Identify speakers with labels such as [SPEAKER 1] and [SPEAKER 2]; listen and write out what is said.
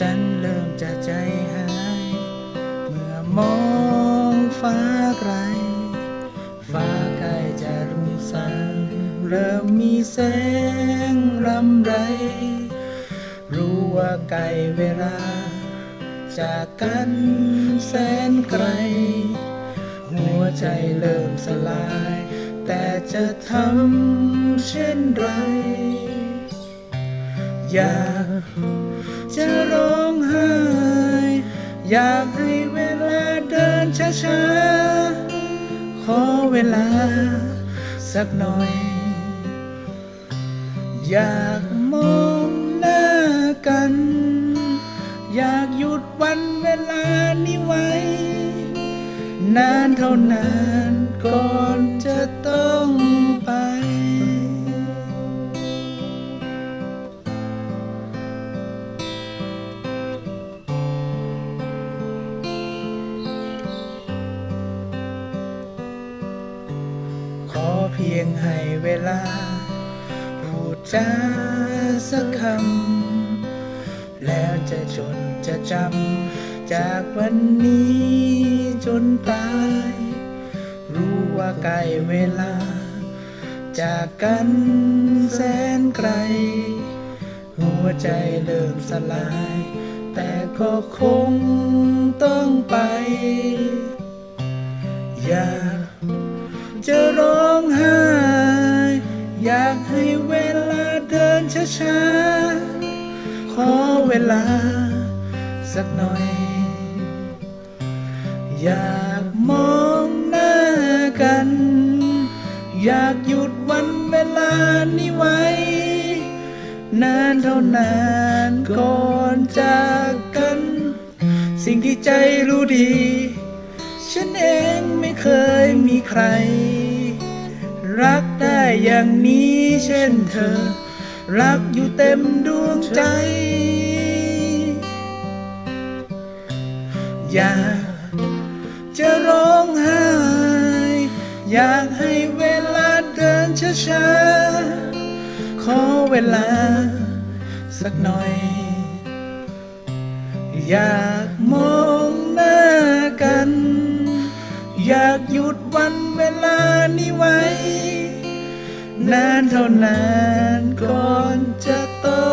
[SPEAKER 1] ฉันเริ่มจะใจหาย เมื่อมองฟ้าไกล ฟ้าใกล้จะรุ่งสางเริ่มมีแสงรำไร รู้ว่าใกลเวลา จากกันแสนไกล หัวใจเริ่มสลาย แต่จะทำเช่นไร อยาก อยากให้เวลาเดินช้าๆ ขอเวลาสักหน่อย อยากมองหน้ากัน อยากหยุดวันเวลานี้ไว้ นานเท่านาน เพียงให้เวลา พูดจาสักคำ แล้วจะจนจะจำ จากวันนี้จนตาย รู้ว่าใกล้เวลา จากกันแสนไกล หัวใจเริ่มสลาย แต่ก็คงต้องไป อยากจะร้อง อยากให้เวลาเดินช้าๆ ขอเวลาสักหน่อย อยากมองหน้ากัน อยากหยุดวันเวลานี้ไว้ นานเท่านานก่อนจากกัน สิ่งที่ใจรู้ดี ฉันเองไม่เคยมีใคร อย่างนี้เช่นเธอ รักอยู่เต็มดวงใจ อยากจะร้องไห้ อยากให้เวลาเดินช้าๆ ขอเวลาสักหน่อย อยากมองหน้ากัน อยากหยุดวันเวลานี้ไว้ นานเท่านานก่อนจะต้อง